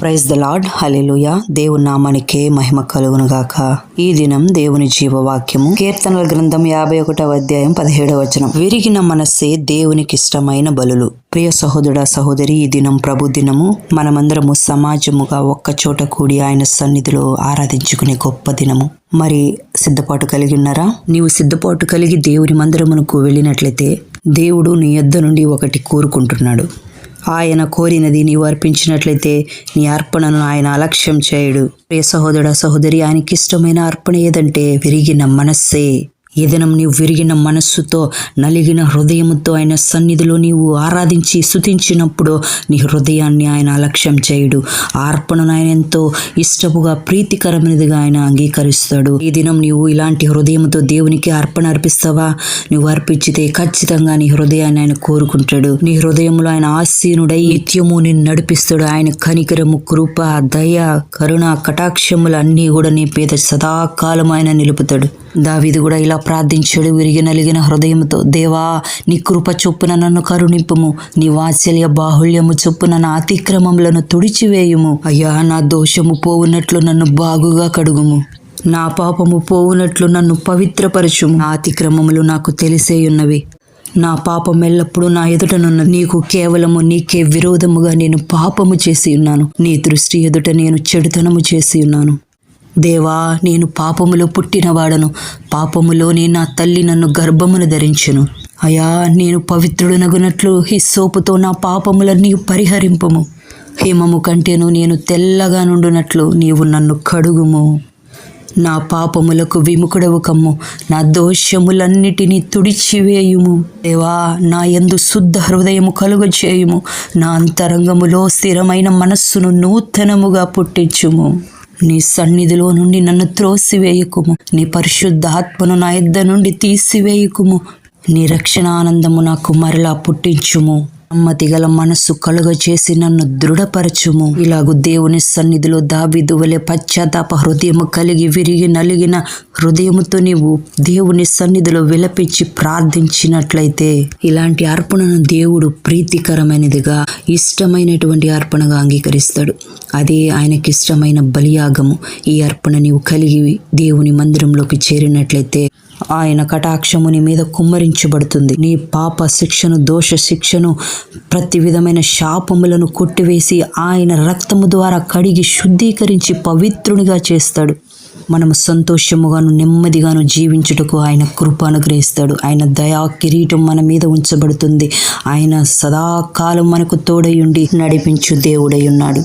Praise the lord hallelujah దేవుని నామానికే మహిమ కలుగును గాక ఈ దినం దేవుని జీవవాక్యము. కీర్తనల గ్రంథం యాభై ఒకటవ అధ్యాయం పదిహేడవ వచనం. విరిగిన మనస్సే దేవునికి ఇష్టమైన బలులు. ప్రియ సహోదరుడ సహోదరి ఈ దినం ప్రభు దినము. మనమందరము సమాజముగా ఒక్క చోట కూడి ఆయన సన్నిధిలో ఆరాధించుకునే గొప్ప దినము. మరి సిద్ధపాటు కలిగి ఉన్నారా? నీవు సిద్ధపాటు కలిగి దేవుని మందిరమునకు వెళ్ళినట్లయితే దేవుడు నీ యొద్ద నుండి ఒకటి కోరుకుంటున్నాడు. ఆయన కోరినది నీవు అర్పించినట్లయితే నీ అర్పణను ఆయన అలక్ష్యం చేయడు. ప్రియ సహోదర సహోదరి ఆయనకి ఇష్టమైన అర్పణ ఏదంటే విరిగిన మనస్సే. ఏదనం నీవు విరిగిన మనస్సుతో నలిగిన హృదయముతో ఆయన సన్నిధిలో నీవు ఆరాధించి స్థుతించినప్పుడు నీ హృదయాన్ని ఆయన అలక్ష్యం చేయుడు. ఆ అర్పణను ఆయన ఎంతో ఇష్టముగా ప్రీతికరమైనదిగా ఆయన అంగీకరిస్తాడు. ఈ దినం నీవు ఇలాంటి హృదయంతో దేవునికి అర్పణ అర్పిస్తావా? నువ్వు అర్పించితే ఖచ్చితంగా నీ హృదయాన్ని ఆయన కోరుకుంటాడు. నీ హృదయంలో ఆయన ఆసీనుడై నిత్యము నిన్ను నడిపిస్తాడు. ఆయన కనికరము కృప దయ కరుణ కటాక్షములు అన్నీ కూడా నీ పేద సదాకాలం ఆయన నిలుపుతాడు. దావిది కూడా ఇలా ప్రార్థించాడు విరిగి నలిగిన హృదయంతో దేవా నీ కృప చొప్పున నన్ను కరుణింపుము. నీ వాత్సల్య బాహుళ్యము చొప్పున నా అతిక్రమములను తుడిచివేయుము. అయ్యా నా దోషము పోవునట్లు నన్ను బాగుగా కడుగుము. నా పాపము పోవునట్లు నన్ను పవిత్రపరచుము. నా అతిక్రమములు నాకు తెలిసేయున్నవి. నా పాపం ఎల్లప్పుడూ నా ఎదుటనున్న నీకు కేవలము నీకే విరోధముగా నేను పాపము చేసి ఉన్నాను నీ దృష్టి ఎదుట నేను చెడుతనము చేసి ఉన్నాను దేవా నేను పాపములో పుట్టినవాడను. పాపములోనే నా తల్లి నన్ను గర్భమును ధరించెను. అయా నేను పవిత్రుడనగునట్లు ఈ సోపుతో నా పాపములన్నీ పరిహరింపము. హిమము కంటేను నేను తెల్లగా నుండునట్లు నీవు నన్ను కడుగుము. నా పాపములకు విముఖుడవు కమ్ము. నా దోషములన్నిటినీ తుడిచివేయుము. దేవా నా ఎందు శుద్ధ హృదయము కలుగ చేయుము నా అంతరంగములో స్థిరమైన మనస్సును నూతనముగా పుట్టించుము. నీ సన్నిధిలో నుండి నన్ను త్రోసివేయకుము. నీ పరిశుద్ధాత్మను నా ఇద్దరు నుండి తీసివేయకుము. నీ రక్షణ ఆనందము నాకు మరలా పుట్టించుము. నమ్మతి గల మనస్సు కలుగ చేసి నన్ను దృఢపరచుము. ఇలాగు దేవుని సన్నిధిలో దాబిదు వలె పశ్చాత్తాప హృదయము కలిగి విరిగి నలిగిన హృదయముతో నీవు దేవుని సన్నిధిలో విలపించి ప్రార్థించినట్లయితే ఇలాంటి అర్పణను దేవుడు ప్రీతికరమైనదిగా ఇష్టమైనటువంటి అర్పణగా అంగీకరిస్తాడు. అదే ఆయనకి ఇష్టమైన బలియాగము. ఈ అర్పణ నీవు కలిగి దేవుని మందిరంలోకి చేరినట్లయితే ఆయన కటాక్షముని మీద కుమ్మరించబడుతుంది. నీ పాప శిక్షను దోష శిక్షను ప్రతి విధమైన శాపములను కొట్టివేసి ఆయన రక్తము ద్వారా కడిగి శుద్ధీకరించి పవిత్రునిగా చేస్తాడు. మనము సంతోషముగాను నెమ్మదిగాను జీవించుటకు ఆయన కృప అనుగ్రహిస్తాడు. ఆయన దయా కిరీటం మన మీద ఉంచబడుతుంది. ఆయన సదాకాలం మనకు తోడయుండి నడిపించు దేవుడై ఉన్నాడు.